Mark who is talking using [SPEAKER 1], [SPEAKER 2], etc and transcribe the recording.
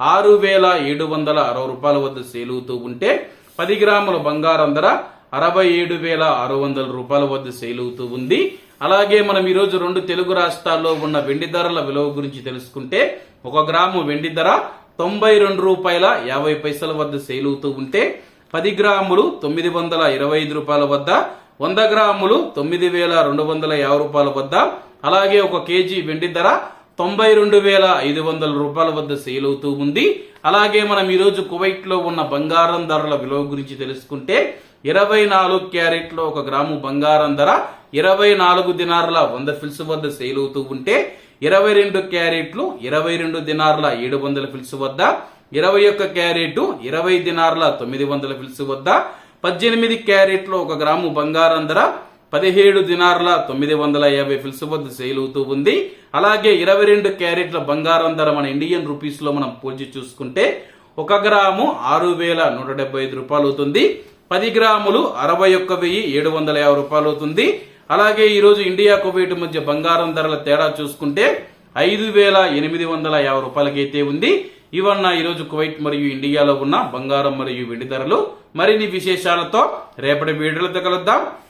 [SPEAKER 1] ఆరు వేల ఏడు వందల అరవై రూపాయల వద్ద సేల్ అవుతూ ఉంటే పది గ్రాముల బంగారం ధర అరవై ఏడు వేల ఆరు వందల రూపాయల వద్ద సేల్ అవుతూ ఉంది. అలాగే మనం ఈరోజు రెండు తెలుగు రాష్ట్రాల్లో ఉన్న వెండి ధరల విలువ గురించి తెలుసుకుంటే ఒక గ్రాము వెండి ధర తొంభై రెండు రూపాయల యాభై పైసల వద్ద సేల్ అవుతూ ఉంటే పది గ్రాములు తొమ్మిది వందల ఇరవై ఐదు రూపాయల వద్ద వంద గ్రాములు తొమ్మిది వేల రెండు వందల యాభై రూపాయల వద్ద అలాగే ఒక కేజీ వెండి ధర తొంభై రెండు వేల ఐదు వందల రూపాయల వద్ద సేల్ అవుతూ ఉంది. అలాగే మనం ఈరోజు కువైట్లో ఉన్న బంగారం ధరల విలువ గురించి తెలుసుకుంటే ఇరవై నాలుగు క్యారెట్లో ఒక గ్రాము బంగారం ధర ఇరవై నాలుగు దినార్ల వంద ఫిల్స్ వద్ద సేల్ అవుతూ ఉంటే ఇరవై రెండు క్యారెట్లు ఇరవై రెండు దినార్ల ఏడు వందల ఫిల్స్ వద్ద ఇరవై ఒక్క క్యారెట్ ఇరవై దినార్ల తొమ్మిది వందల ఫిల్స్ వద్ద పద్దెనిమిది క్యారెట్లు ఒక గ్రాము బంగారం ధర పదిహేడు దినార్ల తొమ్మిది వందల యాభై ఫిల్స్ వద్ద సేల్ అవుతూ ఉంది. అలాగే ఇరవై రెండు క్యారెట్ల బంగారం ధర మన ఇండియన్ రూపీస్లో మనం పోల్చి చూసుకుంటే ఒక గ్రాము ఆరు వేల నూట డెబ్బై ఐదు రూపాయలు అవుతుంది. పది గ్రాములు అరవై ఒక్క వెయ్యి ఏడు వందల యాభై రూపాయలు అవుతుంది. అలాగే ఈ రోజు ఇండియా కువైట్ మధ్య బంగారం ధరల తేడా చూసుకుంటే ఐదు వేల ఎనిమిది వందల యాభై రూపాయలకైతే ఉంది. ఇవన్న ఈరోజు కువైట్ మరియు ఇండియాలో ఉన్న బంగారం మరియు వెండి ధరలు. మరిన్ని విశేషాలతో రేపటి వీడియోలతో కలుద్దాం.